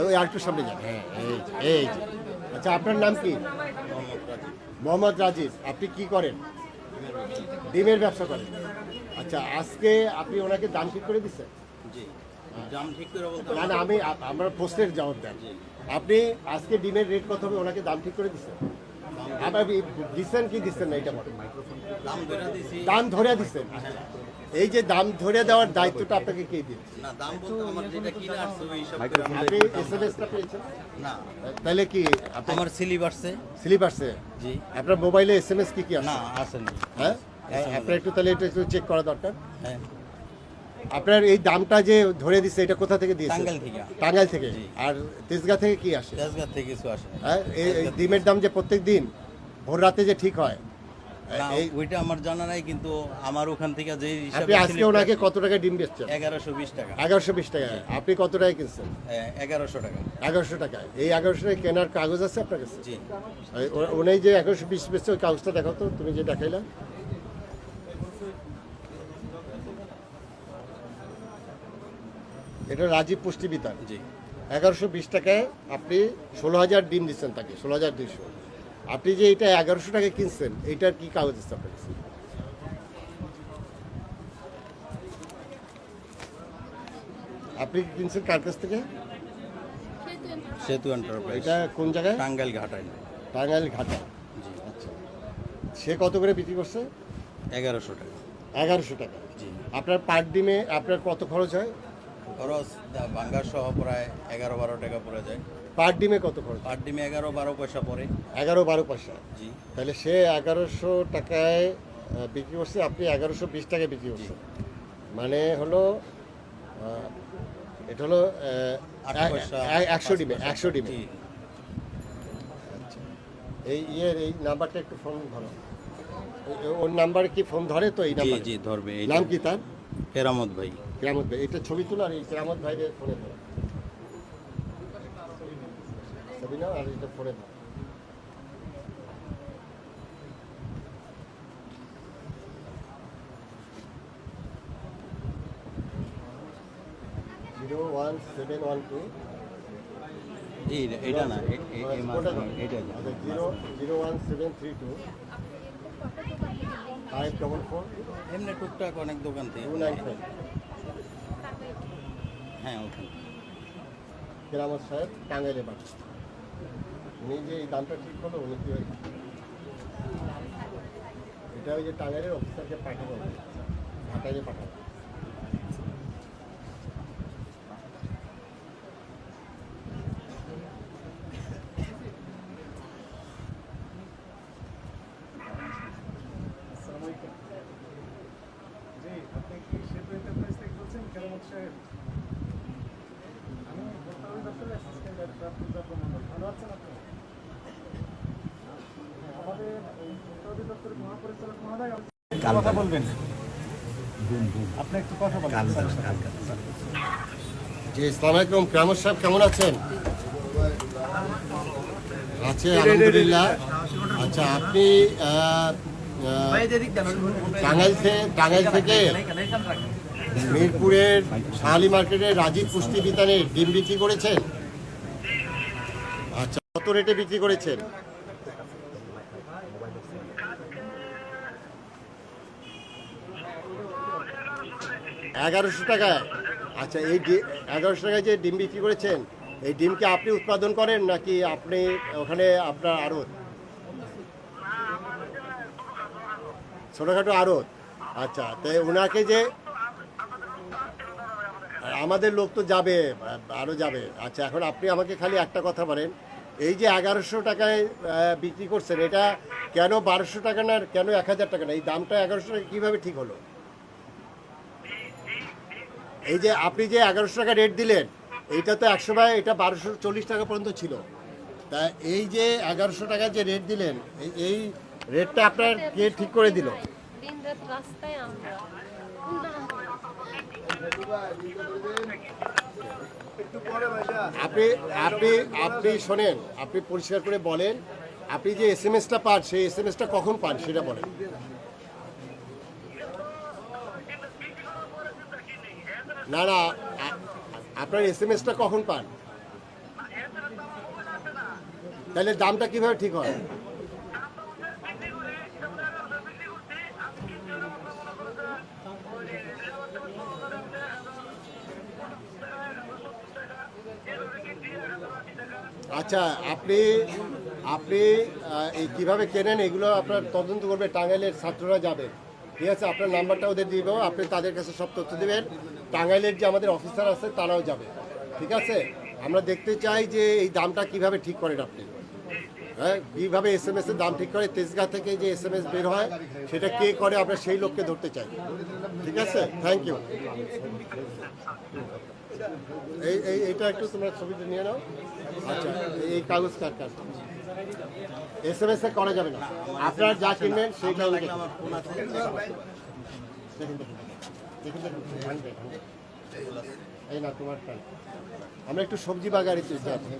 ওই আরেকটু সামনে যান। হ্যাঁ এই এই আচ্ছা আপনার নাম কি? মোহাম্মদ রাজিব। আপনি কি করেন? ডিমের ব্যবসা করেন। আচ্ছা আজকে আপনি ওনাকে দাম ঠিক করে দিচ্ছেন? না না আমি আমার প্রশ্নের জবাব দেন। আপনি আজকে ডিমের রেট কত হবে? ওনাকে দাম ঠিক করে দিচ্ছেন? আবার দিচ্ছেন কি দিচ্ছেন না এটা বলেন। দাম ধরে দাম ধরে দিচ্ছেন। এই যে দাম ধরে দেওয়ার দায়িত্বটা আপনাকে কে দিচ্ছে না দাম বলতে আমার যেটা কিনে আসছে ওই হিসাব করে আপনি এস এম এসটা পেয়েছেন? না। তাহলে কি আপনি আমার স্লিপ আসছে স্লিপ আসছে জি। আপনার মোবাইলে এস এম এস কি কি না আসছে আসেনি। হ্যাঁ? আপনার একটু তাহলে এটা একটু চেক করা দরকার। হ্যাঁ। আপনার এই দামটা যে ধরে দিচ্ছে এটা কোথা থেকে দিয়েছে? টাঙ্গাইল থেকে। টাঙ্গাইল থেকে? আর তেজগাঁ থেকে কি আসে? তেজগাঁ থেকে কিছু আসে হ্যাঁ এই এই ডিমের দাম যে প্রত্যেক দিন ভোর রাতে যে ঠিক হয় না, ওইটা আমার জানা নাই কিন্তু আমার ওখান থেকে যে আপনি আজকে ওনাকে কত টাকা ডিম বেচছেন? এগারোশো বিশ টাকা। এগারোশো বিশ টাকা। আপনি কত টাকায় কিনছেন? এগারোশো টাকা। এগারোশো টাকা এই এগারোশো টাকা কেনার কাগজ আছে আপনার কাছে? জি। উনি যে এগারোশো বিশ বেচছে ওই কাগজটা দেখাও তো তুমি যে দেখাইলা। এটা রাজীব পুষ্টি বিতান জি। এগারোশো বিশ টাকায় আপনি ষোলো হাজার ডিম দিচ্ছেন তাকে ষোলো হাজার দুইশো। আপনি যে এটা এগারোশো টাকা কিনছেন এইটার কি কাগজ আছে আপনার কাছে? আপনি কিনছেন কার কাছ থেকে? সেতু এন্টারপ্রাইজ এটা কোন জায়গায়? টাঙ্গাইল ঘাটাইল টাঙ্গাইল ঘাটা। জি। আচ্ছা। সে কত করে বিক্রি করছে? এগারোশো টাকা। এগারোশো টাকা। জি। আপনার পার ডিমে আপনার কত খরচ হয়? খরচ ভাঙ্গার সহ প্রায় এগারো বারো টাকা পড়ে যায়। পার ডিমে কত খরচ? পার ডিমে এগারো বারো পয়সা পড়ে। এগারো বারো পয়সা? জি। তাহলে সে এগারোশো টাকায় বিক্রি করছে আপনি এগারোশো বিশ টাকায় বিক্রি করছেন। মানে হলো এটা হলো একশো ডিমে একশো ডিমে। জি। এই ইয়ের এই নাম্বারটা একটু ফোন ধরো। ওর নাম্বারে কি ফোন ধরে তো এই নাম্বার? জি ধরবে এই নাম কি তার? কেরামত ভাই। কেরামত ভাই এটা ছবি তোলা আর এই কেরামত ভাইয়ের ফোনে ধরো। ছবি নাও আর এটা ফোনে ধরো। Zero one seven one two. এটা না, এটা আচ্ছা zero zero one seven three two. Five double four এমনি টুকটাক অনেক দোকান থেকে টু নাইন ফাইভ হ্যাঁ ওখানে কেরামত সাহেব টাঙ্গাইলে উনি যে এই দামটা ঠিক হলো উনি কি? এটা ওই যে টাঙ্গাইলের অফিসারকে পাঠাবো ঢাকায় পাঠাবো জি, আপনি কি থেকে বলছেন? সাহেব। কথা বলবেন। আপনি একটু কথা বলবেন জি ইসলাম আলাইকুম। কেরামত সাহেব কেমন আছেন? আছে আলহামদুলিল্লাহ। আচ্ছা আপনি টাঙ্গাইল থেকে টাঙ্গাইল থেকে মিরপুরের শাহালি মার্কেটে রাজীব পুষ্টি বিতানে ডিম বিক্রি করেছেন? কত রেটে বিক্রি করেছেন? এগারোশো টাকায়। আচ্ছা এই এগারোশো টাকায় যে ডিম বিক্রি করেছেন, এই ডিমকে আপনি উৎপাদন করেন নাকি আপনি ওখানে আপনার আড়ত? ছোটোখাটো আড়ত। আচ্ছা তো ওনাকে যে আমাদের লোক তো যাবে আরও যাবে। আচ্ছা এখন আপনি আমাকে খালি একটা কথা বলেন। এই যে এগারোশো টাকায় বিক্রি করছেন, এটা কেন বারোশো টাকা না, কেন এক হাজার টাকা না? এই দামটা এগারোশো টাকা কীভাবে ঠিক হলো? এই যে আপনি যে এগারোশো টাকা রেট দিলেন এইটা তো একশো ভাই এটা বারোশো চল্লিশ টাকা পর্যন্ত ছিল। তা এই যে এগারোশো টাকা যে রেট দিলেন, এই- এই রেটটা আপনার কে ঠিক করে দিল? রাস্তায় আমরা। আপনি আপনি আপনি শোনেন, আপনি পরিষ্কার করে বলেন, আপনি যে এস এম এসটা পান, সেই এস এম এসটা কখন পান সেটা বলেন। না না আপনার এস এম এসটা কখন পান? তাহলে দামটা কীভাবে ঠিক হয়? আচ্ছা আপনি আপনি এই কীভাবে কেনেন এগুলো আপনার তদন্ত করবে টাঙ্গাইলের ছাত্ররা যাবে। ঠিক আছে, আপনার নাম্বারটা ওদের দিব, আপনি তাদের কাছে সব তথ্য দেবেন। টাঙ্গাইলের যে আমাদের অফিসার আছে, তারাও যাবে। ঠিক আছে, আমরা দেখতে চাই যে এই দামটা কীভাবে ঠিক করেন আপনি। হ্যাঁ কীভাবে এস এম এস এর দাম ঠিক করে তেজগাঁ থেকে যে এস এম এস বের হয় সেটা কে করে আমরা সেই লোককে ধরতে চাই। ঠিক আছে? থ্যাংক ইউ এই এই এইটা একটু তোমরা ছবিটা নিয়ে নাও। আচ্ছা এই কাগজ কার কার? এস এম এস এ করা যাবে না। আপনারা যা কিনবেন সেইটা এই না তোমার আমরা একটু সবজি বাগাড়িতে যাচ্ছি